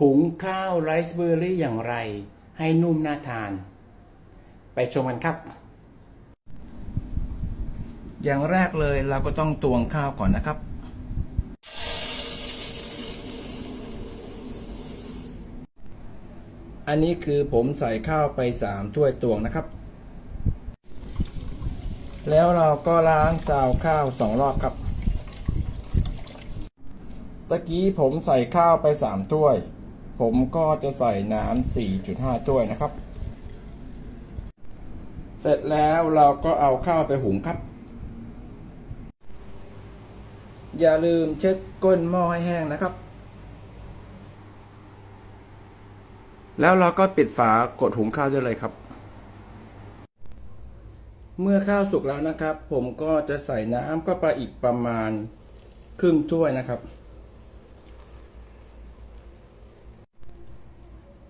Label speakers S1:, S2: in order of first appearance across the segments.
S1: หุงข้าวไรซ์เบอร์รี่อย่างไร ให้นุ่มน่าทาน ไปชมกันครับ อย่างแรกเลยเราก็ต้องตวงข้าวก่อนนะครับ อันนี้คือผมใส่ข้าวไปสามถ้วยตวงนะครับ แล้วเราก็ล้างซาวข้าวสองรอบครับ ตะกี้ผมใส่ข้าวไปสามถ้วย ผมก็จะใส่น้ำสี่จุดห้าถ้วยนะครับ เสร็จแล้วเราก็เอาข้าวไปหุงครับ อย่าลืมเช็ดก้นหม้อให้แห้งนะครับ แล้วเราก็ปิดฝากดหุงข้าวได้เลยครับ เมื่อข้าวสุกแล้วนะครับ ผมก็จะใส่น้ำเข้าไปอีกประมาณครึ่งถ้วยนะครับ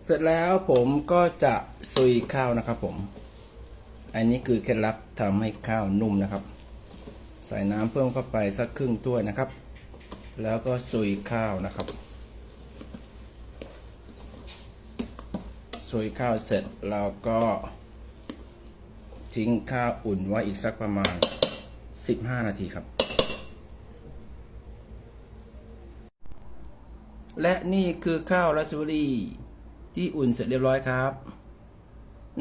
S1: เสร็จแล้วผมก็จะซุยข้าวนะครับผม อันนี้คือเคล็ดลับทำให้ข้าวนุ่มนะครับ ใส่น้ำเพิ่มเข้าไปสักครึ่งถ้วยนะครับ แล้วก็ซุยข้าวนะครับซุยข้าวเสร็จเราก็ทิ้งข้าวอุ่นไว้อีกสักประมาณ 15 นาทีครับ และนี่คือข้าวราสเบอรี่ ที่อุ่นเสร็จเรียบร้อยครับ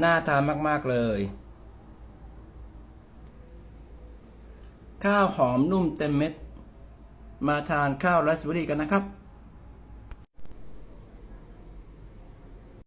S1: น่าทานมาก ๆ เลย ข้าวหอมนุ่มเต็มเม็ด มาทานข้าวราสเบอร์รี่กันนะครับ